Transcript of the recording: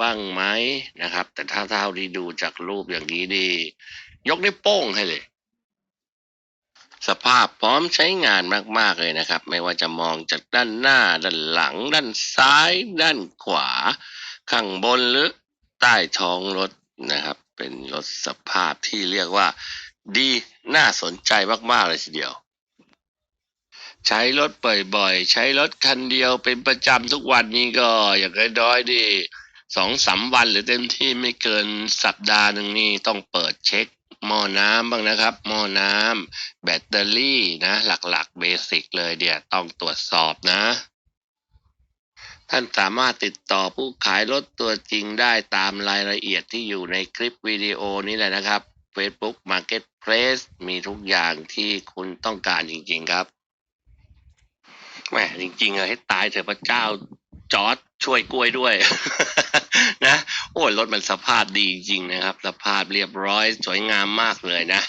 บ้างไหมนะครับ แต่ถ้าเท่าที่ดูจากรูปอย่างนี้ดี ยกได้วโป้งให้เลย สภาพพร้อมใช้งานมาก ๆ เลยนะครับ ไม่ว่าจะมองจากด้านหน้า ด้านหลัง ด้านซ้าย ด้านขวา ข้างบนหรือใต้ท้องรถนะครับ เป็นรถสภาพที่เรียกว่า ดีน่าสนใจมาก ๆ เลยทีเดียวใช้รถบ่อยๆ ใช้รถคันเดียวเป็นประจำทุกวันนี้ก็อย่างน้อยๆดี สองสามวันหรือเต็มที่ไม่เกินสัปดาห์หนึ่งนี่ต้องเปิดเช็คหม้อน้ำบ้างนะครับ หม้อน้ำแบตเตอรี่นะ หลักๆเบสิกเลยเดี๋ยวต้องตรวจสอบนะ ท่านสามารถติดต่อผู้ขายรถตัวจริงได้ตามรายละเอียดที่อยู่ในคลิปวิดีโอนี้แหละนะครับ Facebook Marketplace มีทุกอย่างที่คุณต้องการจริงๆครับแหมจริงๆอะให้ตายเถอะพระเจ้าจอร์ดช่วยกล้วยด้วย โอ้ยรถมันสภาพดีจริงๆนะครับ สภาพเรียบร้อยสวยงามมากเลยนะ